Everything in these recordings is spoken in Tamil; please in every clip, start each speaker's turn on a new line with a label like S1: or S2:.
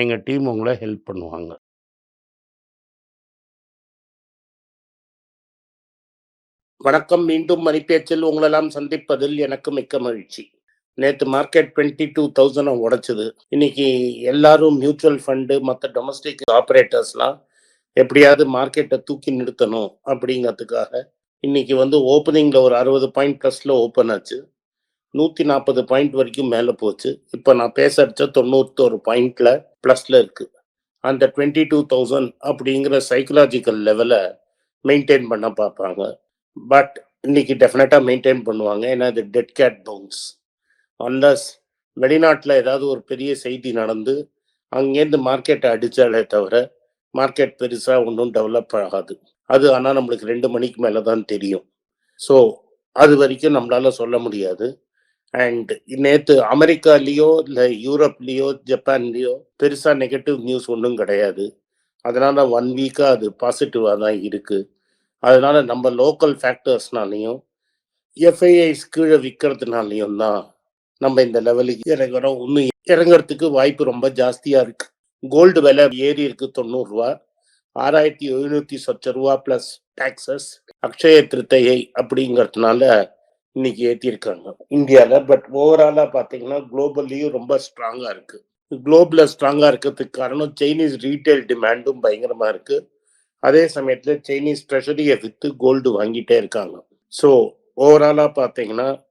S1: எங்க டீம் உங்கள ஹெல்ப் பண்ணுவாங்க. வணக்கம். மீண்டும் மணிப்பேச்சில் உங்களெல்லாம் சந்திப்பதில் எனக்கு மிக்க மகிழ்ச்சி. நேத்து மார்க்கெட் 22,000 உடைச்சது. இன்னைக்கு எல்லாரும் மியூச்சுவல் ஃபண்டு மத்த டொமஸ்டிக் ஆப்ரேட்டர்ஸ்லாம் எப்படியாவது மார்க்கெட்ட தூக்கி நிறுத்தணும் அப்படிங்கிறதுக்காக, இன்னைக்கு வந்து ஓப்பனிங்ல ஒரு 60 பாயிண்ட் ப்ளஸில் ஓப்பன் ஆச்சு. 140 பாயிண்ட் வரைக்கும் மேல போச்சு. இப்ப நான் பேசறச்ச 91 பாயிண்ட்ல பிளஸ்ல இருக்கு. அந்த 22,000 அப்படிங்கிற சைக்கலாஜிக்கல் லெவலை மெயின்டைன் பண்ண பார்ப்பாங்க. பட் இன்னைக்கு டெஃபினட்டா மெயின்டெயின் பண்ணுவாங்க. ஏன்னா இது டெட் கேட் பவுன்ஸ். அன்லஸ் வெளிநாட்டில் ஏதாவது ஒரு பெரிய செய்தி நடந்து, அங்கேருந்து மார்க்கெட்டை அடிச்சாலே தவிர, மார்க்கெட் பெருசா ஒன்றும் டெவலப் ஆகாது. அது ஆனால் நம்மளுக்கு ரெண்டு மணிக்கு மேலே தான் தெரியும். ஸோ, அது வரைக்கும் நம்மளால சொல்ல முடியாது. அண்ட் நேற்று அமெரிக்காலேயோ இல்லை யூரோப்லேயோ ஜப்பான்லேயோ பெருசாக நெகட்டிவ் நியூஸ் ஒன்றும் கிடையாது. அதனால் ஒன் வீக்காக அது பாசிட்டிவாக தான் இருக்குது அதனால் நம்ம லோக்கல் ஃபேக்டர்ஸ்னாலையும் எஃப்ஐஐஸ் கீழே விற்கிறதுனாலையும் தான் நம்ம இந்த லெவலுக்கு இறங்குறோம். இன்னும் இறங்குறதுக்கு வாய்ப்பு ரொம்ப ஜாஸ்தியாக இருக்குது கோல்டு விலை ஏறி இருக்கு ரூ. 90. ரூ. 6,700 பிளஸ் டாக்ஸஸ். அக்ஷய திருத்தையை அப்படிங்கிறதுனால இன்னைக்கு ஏற்றிருக்காங்க இந்தியாவில் பட் ஓவராலாக பார்த்தீங்கன்னா, குளோபல்லையும் ரொம்ப ஸ்ட்ராங்காக இருக்கு. குளோபலில் ஸ்ட்ராங்காக இருக்கிறதுக்கு காரணம் சைனீஸ் ரீட்டைல் டிமாண்டும் பயங்கரமாக இருக்கு. அதே சமயத்தில் சைனீஸ் ட்ரெஷரியை வித்து கோல்டு வாங்கிட்டே இருக்காங்க. ஸோ, ஓவராலாக பார்த்தீங்கன்னா,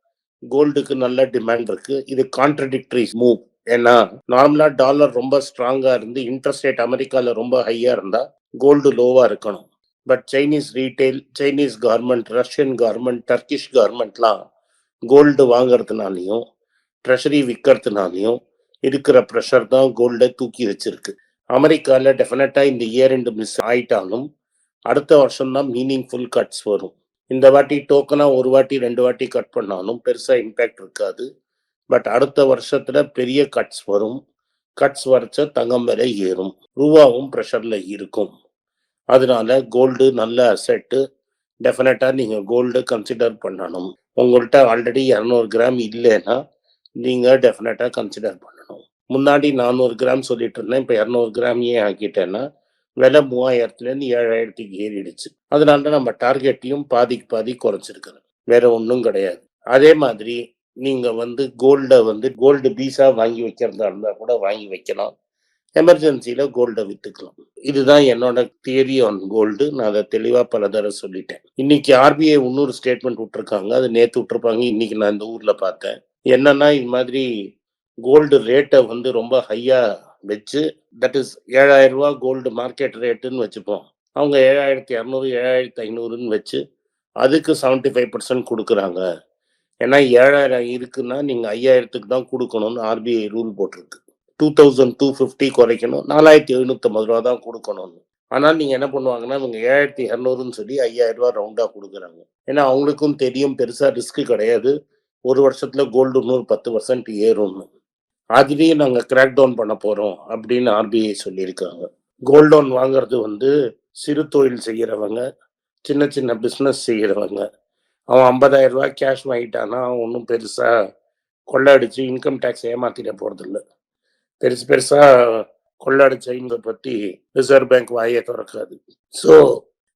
S1: கோல்டுக்கு நல்ல டிமாண்ட் இருக்கு. இது கான்ட்ரடிக்டரி மூவ். ஏன்னா, நார்மலாக டாலர் ரொம்ப ஸ்ட்ராங்காக இருந்து, இன்ட்ரெஸ்ட் ரேட் அமெரிக்காவில் ரொம்ப ஹையாக இருந்தால் கோல்டு லோவாக இருக்கணும். But Chinese retail Chinese government Russian government Turkish கவர்மெண்ட்லாம் gold வாங்குறதுனாலயும், ட்ரெஷரி விற்கிறதுனாலையும் இருக்கிற ப்ரெஷர் தான் கோல்டை தூக்கி வச்சிருக்கு. அமெரிக்காவில் டெஃபினட்டாக இந்த இயர் ரெண்டு மிஸ் ஆயிட்டாலும், அடுத்த வருஷம் தான் மீனிங்ஃபுல் கட்ஸ் வரும். இந்த வாட்டி டோக்கனாக ஒரு வாட்டி, ரெண்டு வாட்டி கட் பண்ணாலும் பெருசாக இம்பேக்ட் இருக்காது. பட் அடுத்த வருஷத்தில் பெரிய கட்ஸ் வரும். கட்ஸ் வரைச்ச தங்கம் விலை ஏறும். ரூபாவும் ப்ரெஷரில் இருக்கும். அதனால கோல்டு நல்ல அசெட்டு டெஃபினட்டா நீங்க கோல்டு கன்சிடர் பண்ணணும். உங்கள்கிட்ட ஆல்ரெடி 200 கிராம் இல்லைன்னா, நீங்க டெஃபினட்டா கன்சிடர் பண்ணணும். முன்னாடி 400 கிராம் சொல்லிட்டு இருந்தேன். இப்ப 200 கிராம் ஏன் ஆக்கிட்டேன்னா, விலை 3000லேருந்து 7000க்கு ஏறிடுச்சு. அதனால நம்ம டார்கெட்டையும் பாதிக்கு பாதி குறைச்சிருக்கிறோம் வேற ஒன்றும் கிடையாது. அதே மாதிரி நீங்க வந்து கோல்ட வந்து கோல்டு பீஸா வாங்கி வைக்கிறதா இருந்தா கூட வாங்கி வைக்கலாம். எமர்ஜென்சியில் கோல்டை வித்துக்கலாம். இதுதான் என்னோட தியரி ஆன் கோல்டு. நான் அதை தெளிவா பல தடவை சொல்லிட்டேன். இன்னைக்கு ஆர்பிஐ இன்னொரு ஸ்டேட்மெண்ட் விட்டுருக்காங்க. அது நேத்து விட்டுருப்பாங்க. இன்னைக்கு நான் இந்த ஊர்ல பார்த்தேன். என்னன்னா, இது மாதிரி கோல்டு ரேட்டை வந்து ரொம்ப ஹையா வச்சு, தட் இஸ் ஏழாயிரம் ரூபா கோல்டு மார்க்கெட் ரேட்டுன்னு வச்சுப்போம். அவங்க 7,200, 7,500ன்னு வச்சு, அதுக்கு செவன்ட்டி ஃபைவ் பர்சன்ட் கொடுக்குறாங்க ஏன்னா 7,000 இருக்குன்னா, நீங்கள் ஐயாயிரத்துக்கு தான் கொடுக்கணும்னு ஆர்பிஐ ரூல் போட்டிருக்கு. 2,250 குறைக்கணும். நாலாயிரத்தி எழுநூற்றம்பது ரூபா தான் கொடுக்கணும்னு ஆனால் நீங்கள் என்ன பண்ணுவாங்கன்னா, இவங்க 7,200ன்னு சொல்லி ஐயாயிரம் ரூபா ரவுண்டாக கொடுக்குறாங்க ஏன்னா அவங்களுக்கும் தெரியும் பெருசாக ரிஸ்க்கு கிடையாது. ஒரு வருஷத்தில் கோல்டு நூறு பத்து பர்சன்ட் ஏறும்னு. அதுலேயும் நாங்கள் கிராக் டவுன் பண்ண போகிறோம் அப்படின்னு ஆர்பிஐ சொல்லியிருக்காங்க. கோல்ட் லோன் வாங்குறது வந்து சிறு தொழில் செய்கிறவங்க சின்ன சின்ன பிஸ்னஸ் செய்கிறவங்க அவன் ஐம்பதாயிரம் 50,000 கேஷ் வாங்கிட்டான்னா, அவன் பெருசாக கொள்ளை அடித்து இன்கம் டேக்ஸ் ஏமாத்திட போகிறதில்லை பெருசு பெருசா கொள்ளாட அடிச்சவங்கள பத்தி ரிசர்வ் பேங்க் வாயை திறக்காது ஸோ,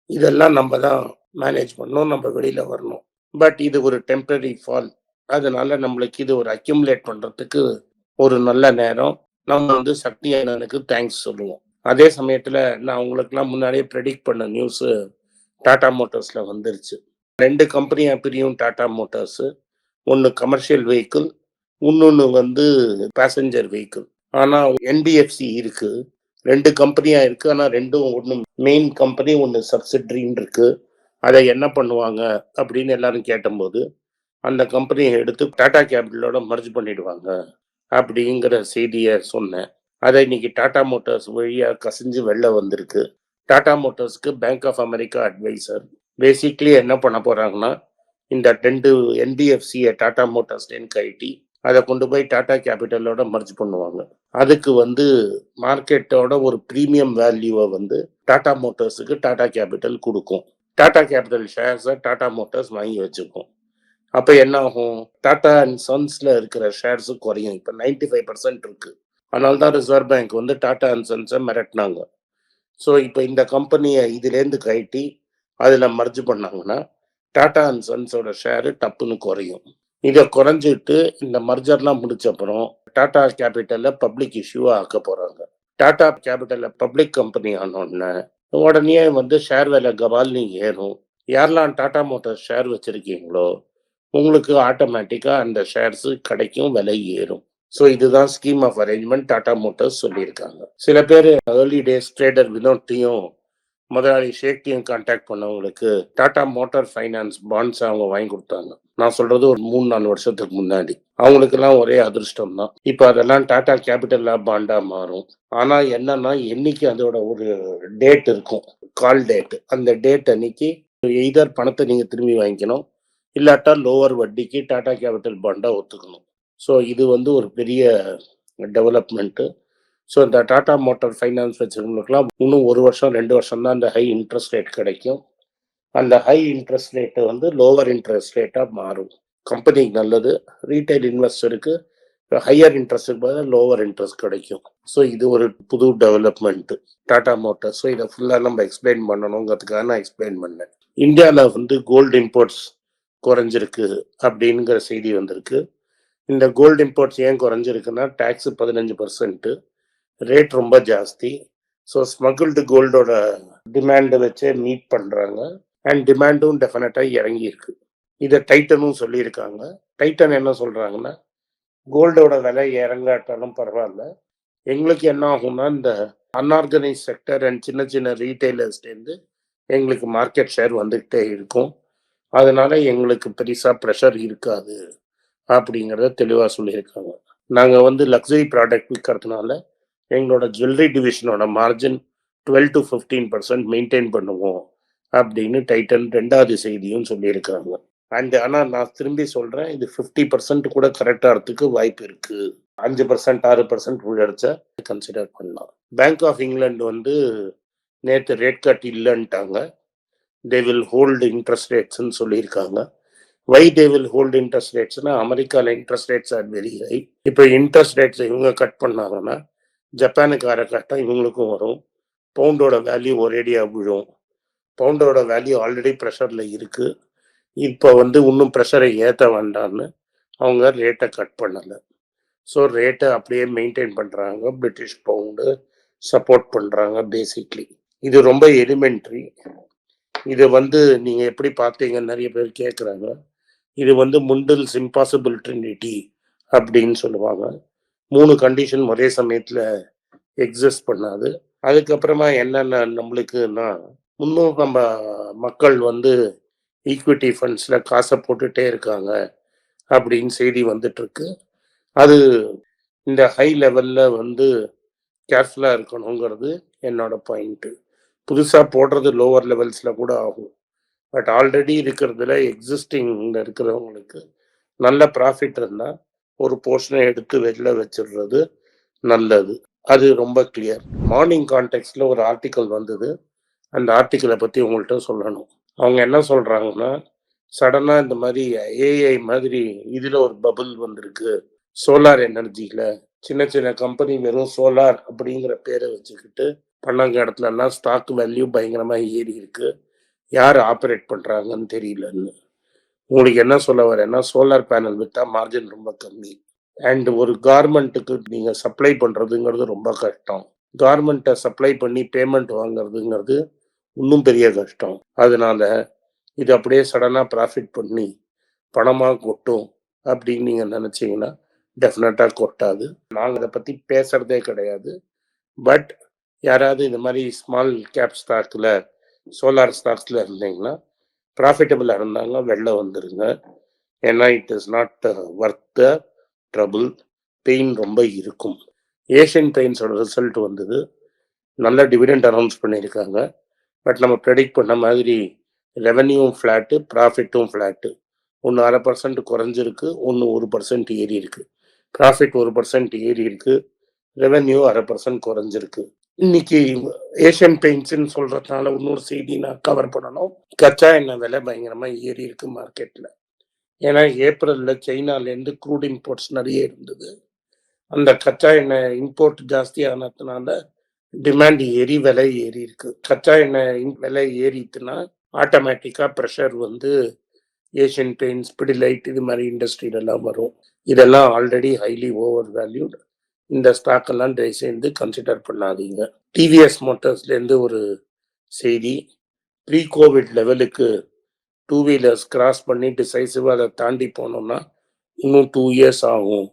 S1: இதெல்லாம் நம்ம தான் மேனேஜ் பண்ணணும். நம்ம வெளியில வரணும். பட் இது ஒரு டெம்பரரி ஃபால். அதனால நம்மளுக்கு இது ஒரு அக்யூமுலேட் பண்றதுக்கு ஒரு நல்ல நேரம். நம்ம வந்து சக்தி அண்ணனுக்கு தேங்க்ஸ் சொல்லுவோம். அதே சமயத்துல நான் அவங்களுக்குலாம் முன்னாடியே ப்ரெடிக்ட் பண்ண நியூஸ் டாடா மோட்டார்ஸ்ல வந்துருச்சு. ரெண்டு கம்பெனியா பிரியும் டாடா மோட்டார்ஸ். ஒன்று கமர்ஷியல் வெஹிக்கிள், இன்னொன்று வந்து பேசஞ்சர் வெஹிக்கிள். ஆனா என்பிஎஃப்சி இருக்கு. ரெண்டு கம்பெனியா இருக்கு. ஆனா 2ம் ஒண்ணு மெயின் கம்பெனி, ஒன்னு சப்சிட்ரின்னு இருக்கு. அதை என்ன பண்ணுவாங்க அப்படின்னு எல்லாரும் கேட்டபோது அந்த கம்பெனியை எடுத்து டாடா கேபிட்டலோட மர்ஜ் பண்ணிடுவாங்க. அப்படிங்கிற செய்தியை சொன்னேன். அதை இன்னைக்கு டாடா மோட்டார்ஸ் வழியா கசிஞ்சு வெளில வந்திருக்கு Tata மோட்டார்ஸ்க்கு Bank of America advisor basically என்ன பண்ண போறாங்கன்னா இந்த ரெண்டு என்பிஎஃப்சியை டாடா மோட்டார்ஸ் கழட்டி அதை கொண்டு போய் டாடா கேபிட்டலோட மர்ஜ் பண்ணுவாங்க. அதுக்கு வந்து மார்க்கெட்டோட ஒரு ப்ரீமியம் வேல்யூவை வந்து டாடா மோட்டர்ஸுக்கு டாடா கேபிட்டல் கொடுக்கும். டாடா கேபிட்டல் ஷேர்ஸை டாடா மோட்டார்ஸ் வாங்கி வச்சுக்கும் அப்போ என்ன ஆகும் டாடா அண்ட் சன்ஸ்ல இருக்கிற ஷேர்ஸு குறையும். இப்போ நைன்டி ஃபைவ் பர்சன்ட் இருக்கு. அதனால தான் ரிசர்வ் பேங்க் வந்து டாடா அண்ட் சன்ஸை மிரட்டினாங்க. ஸோ இப்போ இந்த கம்பெனியை இதுலேருந்து கழட்டி அதில் மர்ஜ் பண்ணாங்கன்னா டாடா அண்ட் சன்ஸோட ஷேரு டப்புன்னு குறையும். இதை குறைஞ்சிட்டு இந்த மர்ஜர்லாம் முடிச்ச அப்புறம் டாடா கேபிட்டல்ல பப்ளிக் இஷ்யூ ஆக்க போறாங்க. டாடா கேபிட்டல்ல பப்ளிக் கம்பெனி ஆனோடனே உடனே வந்து ஷேர் விலை கபால்னு ஏறும். யாரெல்லாம் டாடா மோட்டார்ஸ் ஷேர் வச்சிருக்கீங்களோ உங்களுக்கு ஆட்டோமேட்டிக்கா அந்த ஷேர்ஸ் கிடைக்கும் விலை ஏறும். ஸோ இதுதான் scheme of arrangement Tata motors சொல்லியிருக்காங்க. சில பேர் ஏர்லி டேஸ் ட்ரேடர் வினோட்டையும் முதலாளி ஷேக்கியும் கான்டாக்ட் பண்ணவங்களுக்கு டாடா மோட்டார் ஃபைனான்ஸ் பாண்ட்ஸ் அவங்க வாங்கி கொடுத்தாங்க. நான் சொல்றது ஒரு மூணு நாலு வருஷத்துக்கு முன்னாடி. அவங்களுக்கெல்லாம் ஒரே அதிர்ஷ்டம் தான் இப்போ அதெல்லாம் டாடா கேபிட்டல் பாண்டா மாறும். ஆனா என்னன்னா என்னைக்கு அதோட ஒரு டேட் இருக்கும்? கால் டேட் அந்த டேட் அன்னைக்கு எய்தர் பணத்தை நீங்க திரும்பி வாங்கிக்கணும். இல்லாட்டா லோவர் வட்டிக்கு டாடா கேபிட்டல் பாண்டா ஒத்துக்கணும். ஸோ இது வந்து ஒரு பெரிய டெவலப்மெண்ட்டு ஸோ இந்த டாடா மோட்டார் ஃபைனான்ஸ் வச்சுருக்கவங்களுக்குலாம் இன்னும் ஒரு வருஷம் ரெண்டு வருஷம் தான் அந்த ஹை இன்ட்ரெஸ்ட் ரேட் கிடைக்கும். அந்த ஹை இன்ட்ரெஸ்ட் ரேட்டு வந்து லோவர் இன்ட்ரெஸ்ட் ரேட்டாக மாறும். கம்பெனிக்கு நல்லது ரீட்டைல் இன்வெஸ்டருக்கு ஹையர் இன்ட்ரெஸ்ட்டுக்கு பதிலாக லோவர் இன்ட்ரெஸ்ட் கிடைக்கும். ஸோ இது ஒரு புது டெவலப்மெண்ட்டு டாடா மோட்டர் ஸோ இதை ஃபுல்லாக நம்ம எக்ஸ்பிளைன் பண்ணணுங்கிறதுக்காக நான் எக்ஸ்பிளைன் பண்ணேன். இந்தியாவில் வந்து கோல்டு இம்போர்ட்ஸ் குறைஞ்சிருக்கு அப்படிங்கிற செய்தி வந்திருக்கு. இந்த கோல்டு இம்போர்ட்ஸ் ஏன் குறைஞ்சிருக்குன்னா டேக்ஸ் பதினஞ்சு பர்சன்ட்டு ரேட் ரொம்ப ஜாஸ்தி. ஸோ ஸ்மகிள்டு கோல்டோட டிமாண்டை வச்சே மீட் பண்ணுறாங்க அண்ட் டிமாண்டும் டெஃபினட்டாக இறங்கியிருக்கு. இதை டைட்டனும் சொல்லியிருக்காங்க. டைட்டன் என்ன சொல்கிறாங்கன்னா கோல்டோட விலை இறங்காட்டாலும் பரவாயில்ல. எங்களுக்கு என்ன ஆகும்னா இந்த அன்ஆர்கனைஸ் செக்டர் அண்ட் சின்ன சின்ன ரீட்டைலர்ஸ்லேருந்து எங்களுக்கு மார்க்கெட் ஷேர் வந்துக்கிட்டே இருக்கும். அதனால எங்களுக்கு பெருசாக ப்ரெஷர் இருக்காது. அப்படிங்கிறத தெளிவாக சொல்லியிருக்காங்க. நாங்கள் வந்து லக்ஸரி ப்ராடக்ட் விற்கிறதுனால எங்களோட jewellery டிவிஷனோட margin twelve to fifteen percent maintain பண்ணுவோம் அப்படின்னு டைட்டன் ரெண்டாவது செய்தியும் சொல்லியிருக்காங்க அண்ட் ஆனால் நான் திரும்பி சொல்கிறேன் இது ஃபிஃப்டி பர்சன்ட் கூட கரெக்டாகிறதுக்கு வாய்ப்பு இருக்குது அஞ்சு பர்சன்ட் ஆறு பர்சன்ட் உழைச்சா கன்சிடர் பண்ணலாம். பேங்க் ஆஃப் இங்கிலாந்து வந்து நேற்று ரேட் கட் இல்லைன்ட்டாங்க. தே வில் ஹோல்டு இன்ட்ரெஸ்ட் ரேட்ஸ்ன்னு சொல்லியிருக்காங்க. Why they will hold interest ரேட்ஸ்னா அமெரிக்காவில் interest rates are very high இப்போ இன்ட்ரெஸ்ட் ரேட்ஸ் இவங்க கட் பண்ணாங்கன்னா ஜப்பானுக்கார கஷ்டம் இவங்களுக்கும் வரும். பவுண்டோட வேல்யூ ஒரேடியாக விழும். பவுண்டோட வேல்யூ ஆல்ரெடி ப்ரெஷரில் இருக்குது இப்போ வந்து இன்னும் ப்ரெஷரை ஏற்ற வேண்டான்னு அவங்க ரேட்டை கட் பண்ணலை. ஸோ ரேட்டை அப்படியே மெயின்டைன் பண்ணுறாங்க பிரிட்டிஷ் பவுண்டு சப்போர்ட் பண்ணுறாங்க பேசிக்லி இது ரொம்ப எலிமெண்ட்ரி இது வந்து நீங்கள் எப்படி பார்த்தீங்க நிறைய பேர் கேட்குறாங்க இது வந்து முண்டில்ஸ் இம்பாசிபிள் ட்ரினிட்டி அப்படின்னு சொல்லுவாங்க. மூணு கண்டிஷன் ஒரே சமயத்தில் எக்ஸிஸ்ட் பண்ணாது. அதுக்கப்புறமா என்னென்ன நம்மளுக்குன்னா இன்னும் நம்ம மக்கள் வந்து ஈக்விட்டி ஃபண்ட்ஸில் காசை போட்டுட்டே இருக்காங்க அப்படின்னு செய்தி வந்துட்டுருக்கு. அது இந்த ஹை லெவலில் வந்து கேர்ஃபுல்லாக இருக்கணுங்கிறது என்னோட பாயிண்ட்டு புதுசாக போடுறது லோவர் லெவல்ஸில் கூட ஆகும். பட் ஆல்ரெடி இருக்கிறதுல எக்ஸிஸ்டிங்கில் இருக்கிறவங்களுக்கு நல்ல ப்ராஃபிட் இருந்தால் ஒரு போர்ஷனை எடுத்து வெளில வச்சிடுறது நல்லது. அது ரொம்ப கிளியர் மார்னிங் கான்டெக்ட்ல ஒரு ஆர்டிக்கல் வந்தது. அந்த ஆர்டிக்கலை பற்றி உங்கள்கிட்ட சொல்லணும். அவங்க என்ன சொல்கிறாங்கன்னா சடனாக இந்த மாதிரி ஏஐ மாதிரி இதில் ஒரு பபுள் வந்திருக்கு. சோலார் எனர்ஜியில் சின்ன சின்ன கம்பெனி வெறும் சோலார் அப்படிங்கிற பேரை வச்சுக்கிட்டு பண்ணாங்க இடத்துலலாம் ஸ்டாக் வேல்யூ பயங்கரமாக ஏறி இருக்கு. யார் ஆப்ரேட் பண்ணுறாங்கன்னு தெரியலன்னு. உங்களுக்கு என்ன சொல்ல வரேன்னா சோலார் பேனல் விற்றா மார்ஜின் ரொம்ப கம்மி. அண்ட் ஒரு கார்மெண்ட்டுக்கு நீங்கள் சப்ளை பண்ணுறதுங்கிறது ரொம்ப கஷ்டம். கார்மெண்ட்டை சப்ளை பண்ணி பேமெண்ட் வாங்குறதுங்கிறது இன்னும் பெரிய கஷ்டம். அதனால இது அப்படியே சடனாக ப்ராஃபிட் பண்ணி பணமாக கொட்டும் அப்படின்னு நீங்கள் நினச்சிங்கன்னா டெஃபினட்டாக கொட்டாது. நாங்கள் அதை பற்றி பேசுகிறதே கிடையாது. பட் யாராவது இந்த மாதிரி ஸ்மால் கேப் ஸ்டாக்கில் சோலார் ஸ்டாக்ஸில் இருந்தீங்கன்னா ப்ராஃபிட்டபிளாக இருந்தாங்க வெளில வந்துருங்க. ஏன்னா it is not worth the trouble pain ரொம்ப இருக்கும். ஏஷியன் பெயிண்ட்ஸோட ரிசல்ட் வந்தது. நல்ல டிவிடெண்ட் அனௌன்ஸ் பண்ணியிருக்காங்க. பட் நம்ம ப்ரெடிக்ட் பண்ண மாதிரி ரெவன்யூவும் ஃப்ளாட்டு ப்ராஃபிட்டும் ஃப்ளாட்டு ஒன்று அரை பர்சன்ட் குறைஞ்சிருக்கு ஒன்று ஒரு பர்சன்ட் ஏறி இருக்கு ப்ராஃபிட் ஒரு பர்சன்ட் ஏறி இருக்கு ரெவென்யூ அரை பர்சன்ட் குறைஞ்சிருக்கு. இன்னைக்கு ஏஷியன் பெயிண்ட்ஸ்ன்னு சொல்றதுனால இன்னொரு செய்தி நான் கவர் பண்ணணும். கச்சா எண்ணெய் விலை பயங்கரமா ஏறி இருக்கு மார்க்கெட்ல ஏன்னா ஏப்ரல்ல சைனாலேருந்து க்ரூட் இம்போர்ட்ஸ் நிறைய இருந்தது. அந்த கச்சா எண்ணெய் இம்போர்ட் ஜாஸ்தி ஆனதுனால டிமாண்ட் ஏறி விலை ஏறி இருக்கு. கச்சா எண்ணெய் விலை ஏறிட்டுனா ஆட்டோமேட்டிக்காக ப்ரெஷர் வந்து ஏஷியன் பெயிண்ட்ஸ் பிடிலைட் இது மாதிரி இண்டஸ்ட்ரியிலலாம் வரும். இதெல்லாம் ஆல்ரெடி ஹைலி ஓவர் வேல்யூடு இந்த ஸ்டாக் எல்லாம் செய்து கன்சிடர் பண்ணாதீங்க. டிவிஎஸ் மோட்டார்ஸ்லேருந்து ஒரு செய்தி ப்ரீ கோவிட் லெவலுக்கு டூ வீலர்ஸ் கிராஸ் பண்ணி டிசைசிவாக அதை தாண்டி போனோம்னா இன்னும் டூ இயர்ஸ் ஆகும்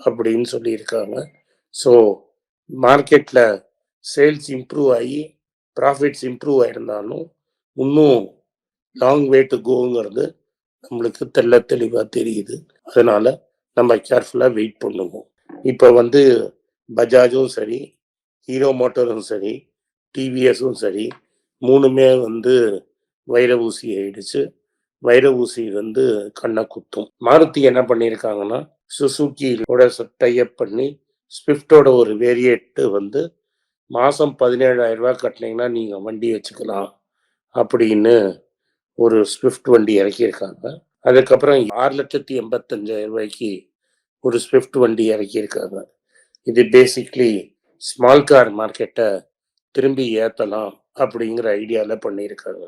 S1: அப்படின்னு சொல்லியிருக்காங்க. ஸோ மார்க்கெட்டில் சேல்ஸ் இம்ப்ரூவ் ஆகி ப்ராஃபிட்ஸ் இம்ப்ரூவ் ஆயிருந்தாலும் இன்னும் லாங் வே டு கோங்கிறது நம்மளுக்கு தெள்ள தெளிவாக தெரியுது. அதனால நம்ம கேர்ஃபுல்லாக வெயிட் பண்ணுவோம். இப்போ வந்து பஜாஜும் சரி ஹீரோ மோட்டரும் சரி டிவிஎஸும் சரி மூணுமே வந்து வைர ஊசி ஆயிடுச்சு. வைர ஊசி வந்து கண்ணை குத்தும். மாருதி என்ன பண்ணியிருக்காங்கன்னா சுசுக்கியோட டைப் பண்ணி ஸ்விஃப்டோட ஒரு வேரியேட்டு வந்து மாதம் பதினேழாயிரம் ரூபாய் கட்டினீங்கன்னா நீங்கள் வண்டி வச்சுக்கலாம் அப்படின்னு ஒரு ஸ்விஃப்ட் வண்டி இறக்கியிருக்காங்க. அதுக்கப்புறம் ஆறு லட்சத்தி எண்பத்தஞ்சாயிரம் ரூபாய்க்கு ஒரு ஸ்விஃப்ட் வண்டி இறக்கியிருக்காங்க. இது பேசிக்லி ஸ்மால் கார் மார்க்கெட்டை திரும்பி ஏற்றலாம் அப்படிங்கிற ஐடியாவில் பண்ணியிருக்காங்க.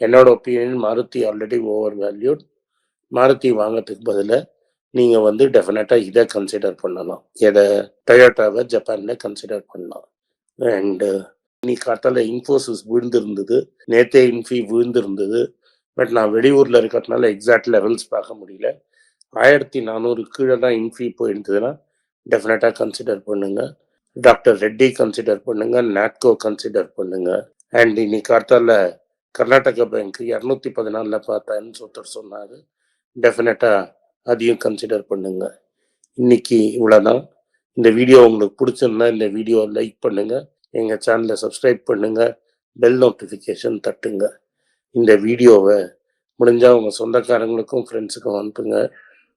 S1: என்னோட opinion Maruti already over valued Maruti வாங்கிறதுக்கு பதிலாக நீங்கள் வந்து டெஃபினட்டாக இதை கன்சிடர் பண்ணலாம். எதை? டொயோட்டாவை ஜப்பானில் கன்சிடர் பண்ணலாம். அண்டு நீ காத்தால இன்ஃபோசிஸ் விழுந்திருந்தது. நேத்தே இன்ஃபி விழுந்திருந்தது. பட் நான் வெளியூரில் இருக்கிறதுனால எக்ஸாக்ட் லெவல்ஸ் பார்க்க முடியல. ஆயிரத்தி நானூறு கீழே தான் இன்ஃபி போயிருந்ததுன்னா டெஃபினட்டாக கன்சிடர் பண்ணுங்க. டாக்டர் ரெட்டி கன்சிடர் பண்ணுங்க நாட்கோ கன்சிடர் பண்ணுங்க. அண்ட் இன்னைக்கு காத்தால கர்நாடகா பேங்க் இரநூத்தி பதினாலில் பார்த்தேன்னு ஒருத்தர் சொன்னார். டெஃபினட்டாக அதையும் கன்சிடர் பண்ணுங்க. இன்னைக்கு இவ்வளோதான் இந்த வீடியோ உங்களுக்கு பிடிச்சிருந்தா இந்த வீடியோ லைக் பண்ணுங்க. எங்கள் சேனலை சப்ஸ்கிரைப் பண்ணுங்க. பெல் நோட்டிஃபிகேஷன் தட்டுங்க. இந்த வீடியோவை முடிஞ்சால் உங்கள் சொந்தக்காரங்களுக்கும் ஃப்ரெண்ட்ஸுக்கும் அனுப்புங்க.